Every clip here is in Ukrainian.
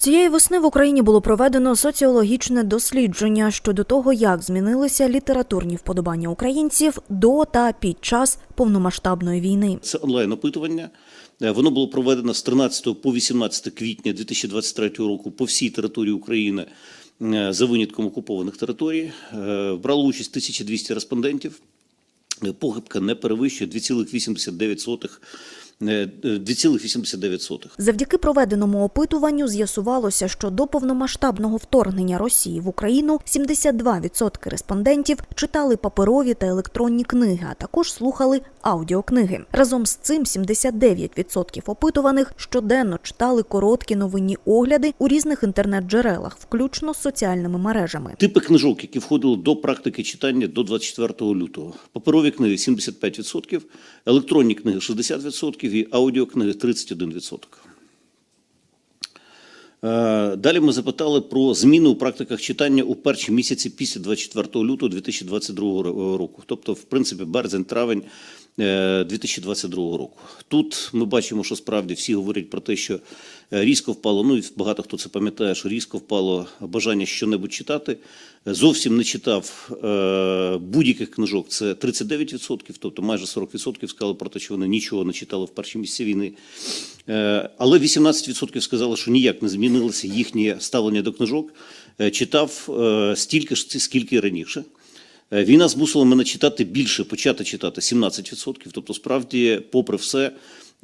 Цієї весни в Україні було проведено соціологічне дослідження щодо того, як змінилися літературні вподобання українців до та під час повномасштабної війни. Це онлайн опитування. Е, Воно було проведено з 13 по 18 квітня 2023 року по всій території України е, за винятком окупованих територій. Е, Брало участь 1200 респондентів. Похибка не перевищує 2,89%. Е, е, 2,89%. Завдяки проведеному опитуванню з'ясувалося, що до повномасштабного вторгнення Росії в Україну 72% респондентів читали паперові та електронні книги, а також слухали аудіокниги. Разом з цим 79% опитуваних щоденно читали короткі новинні огляди у різних інтернет-джерелах, включно з соціальними мережами. Типи книжок, які входили до практики читання до 24 лютого. Паперові книги 75%, електронні книги 60% і аудіокниги 31%. Е, Далі ми запитали про зміни у практиках читання у перші місяці після 24 лютого 2022 року, тобто, в принципі, березень-травень е, 2022 року. Тут ми бачимо, що справді всі говорять про те, що е, різко впало. Ну і багато хто це пам'ятає, що різко впало бажання щонебудь читати. Е, Зовсім не читав е, будь-яких книжок. Це 39%, тобто майже 40% сказали про те, що вони нічого не читали в перші місяці війни. Е, Але 18% сказали, що ніяк не змінилося їхнє ставлення до книжок. Е, Читав е, стільки ж, скільки раніше. Е, Війна змусила мене читати більше, почати читати 17%. Тобто, справді, попри все,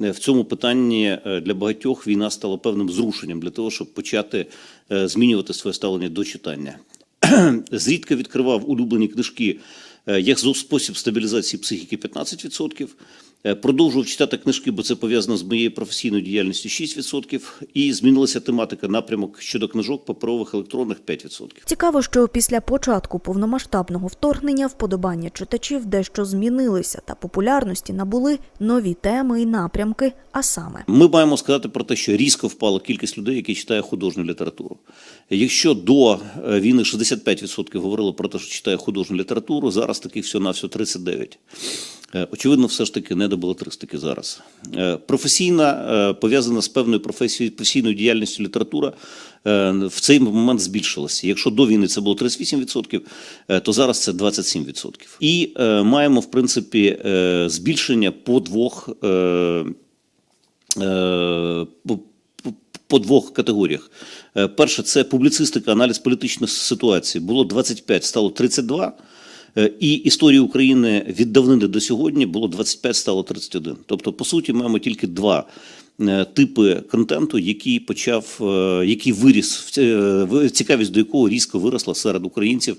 е, в цьому питанні е, для багатьох війна стала певним зрушенням для того, щоб почати змінювати своє ставлення до читання. Зрідка відкривав улюблені книжки як спосіб стабілізації психіки 15%. Е, Продовжував читати книжки, бо це пов'язано з моєю професійною діяльністю 6%. І змінилася тематика напрямок щодо книжок паперових електронних 5%. Цікаво, що після початку повномасштабного вторгнення вподобання читачів дещо змінилися та популярності набули нові теми і напрямки, а саме. Ми маємо сказати про те, що різко впала кількість людей, які читає художню літературу. Якщо до е, війни 65% говорили про те, що читає художню літературу, зараз таких всього на всього 39%. Е, Очевидно, все ж таки не до балетристики зараз. Е, Професійна, е, пов'язана з певною професією, професійною діяльністю література в цей момент збільшилася. Якщо до війни це було 38%, е, то зараз це 27%. І маємо, в принципі, збільшення по двох. по- двох категоріях. Перше, це публіцистика, аналіз політичної ситуації. Було 25, стало 32. Е, І історії України від давнини до сьогодні було 25, стало 31. Тобто, по суті, маємо тільки два е, типи контенту, який почав, е, який виріс, цікавість до якого різко виросла серед українців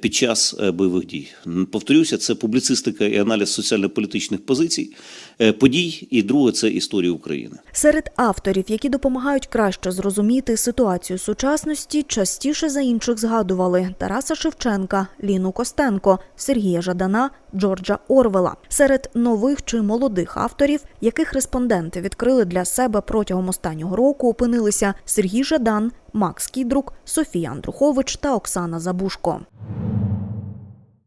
під час е, бойових дій. Повторюся, це публіцистика і аналіз соціально-політичних позицій, е, подій, і друге це історія України. Серед авторів, які допомагають краще зрозуміти ситуацію сучасності, частіше за інших згадували Тараса Шевченка, Ліну Костенко, Сергія Жадана, Джорджа Орвела. Серед нових чи молодих авторів, яких респонденти відкрили для себе протягом останнього року, опинилися Сергій Жадан, Макс Кідрук, Софія Андрухович та Оксана Забушко.